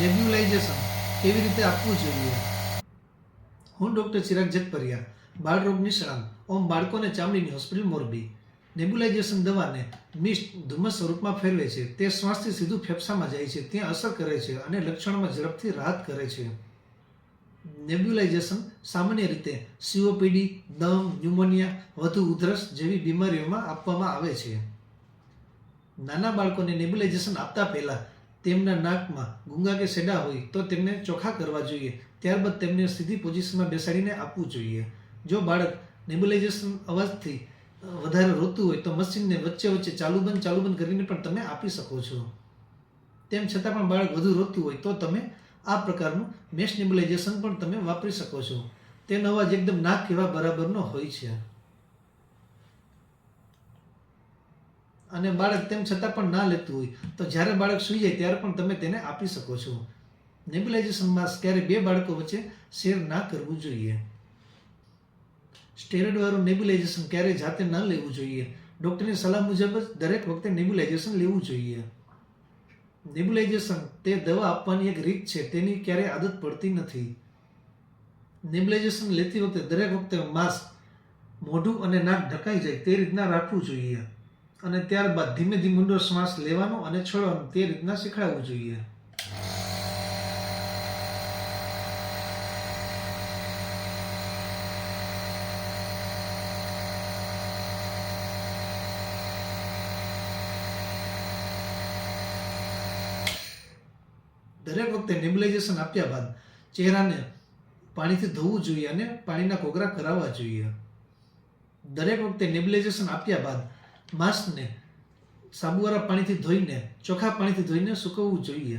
Nebulisation કેવી રીતે આપવું જોઈએ? હું ડૉક્ટર ચિરાગ જગપરિયા બાળરોગ નિષ્ણાંત, ઓમ બાળકોને ચામડીની હોસ્પિટલ મોરબી. નેબ્યુલાઇઝેશન દવાને મિસ્ટ ધુમ્મસ સ્વરૂપમાં ફેરવે છે. તે શ્વાસથી સીધું ફેફસામાં જાય છે. ત્યાં અસર કરે છે અને લક્ષણોમાં ઝડપથી રાહત કરે છે. નેબ્યુલાઇઝેશન સામાન્ય રીતે સીઓપીડી, દમ, ન્યુમોનિયા, વધુ ઉધરસ જેવી બીમારીઓમાં આપવામાં આવે છે. નાના બાળકોને નેબ્યુલાઇઝેશન આપતા પહેલા તેમના નાકમાં ગુંગા કે સેડા હોય તો તેમને ચોખ્ખા કરવા જોઈએ. ત્યારબાદ તેમને સીધી પોઝિશનમાં બેસાડીને આપવું જોઈએ. જો બાળક નેબ્યુલાઇઝેશન અવાજથી વધારે રોતું હોય તો મશીનને વચ્ચે વચ્ચે ચાલુ બંધ ચાલુ બંધ કરીને પણ તમે આપી શકો છો. તેમ છતાં પણ બાળક વધુ રોતું હોય તો તમે આ પ્રકારનું મેશ નેબ્યુલાઇઝેશન પણ તમે વાપરી શકો છો. તેનો અવાજ એકદમ નાક કેવા બરાબરનો હોય છે. અને બાળક તેમ છતાં પણ ના લેતું હોય, તો જ્યારે બાળક સૂઈ જાય ત્યારે પણ તમે તેને આપી શકો છો. નેબ્યુલાઇઝેશન માસ્ક ક્યારે બે બાળકો વચ્ચે શેર ના કરવું જોઈએ. સ્ટેરોઇડવાળું નેબ્યુલાઇઝેશન ક્યારેય જાતે ન લેવું જોઈએ. ડૉક્ટરની સલાહ મુજબ જ દરેક વખતે નેબ્યુલાઇઝેશન લેવું જોઈએ. નેબ્યુલાઇઝેશન તે દવા આપવાની એક રીત છે, તેની ક્યારેય આદત પડતી નથી. નેબ્યુલાઇઝેશન લેતી વખતે દરેક વખતે માસ્ક મોઢું અને નાક ઢકાઈ જાય તે રીતના રાખવું જોઈએ. અને ત્યારબાદ ધીમે ધીમે ઊંડો શ્વાસ લેવાનો અને છોડવાનો તે રીતના શીખડાવવું જોઈએ. દરેક વખતે નેબ્યુલાઇઝેશન આપ્યા બાદ ચહેરાને પાણીથી ધોવું જોઈએ અને પાણીના કોગરા કરાવવા જોઈએ. દરેક વખતે નેબ્યુલાઇઝેશન આપ્યા બાદ માસ્કને સાબુવાળા પાણીથી ધોઈને ચોખ્ખા પાણીથી ધોઈને સૂકવવું જોઈએ.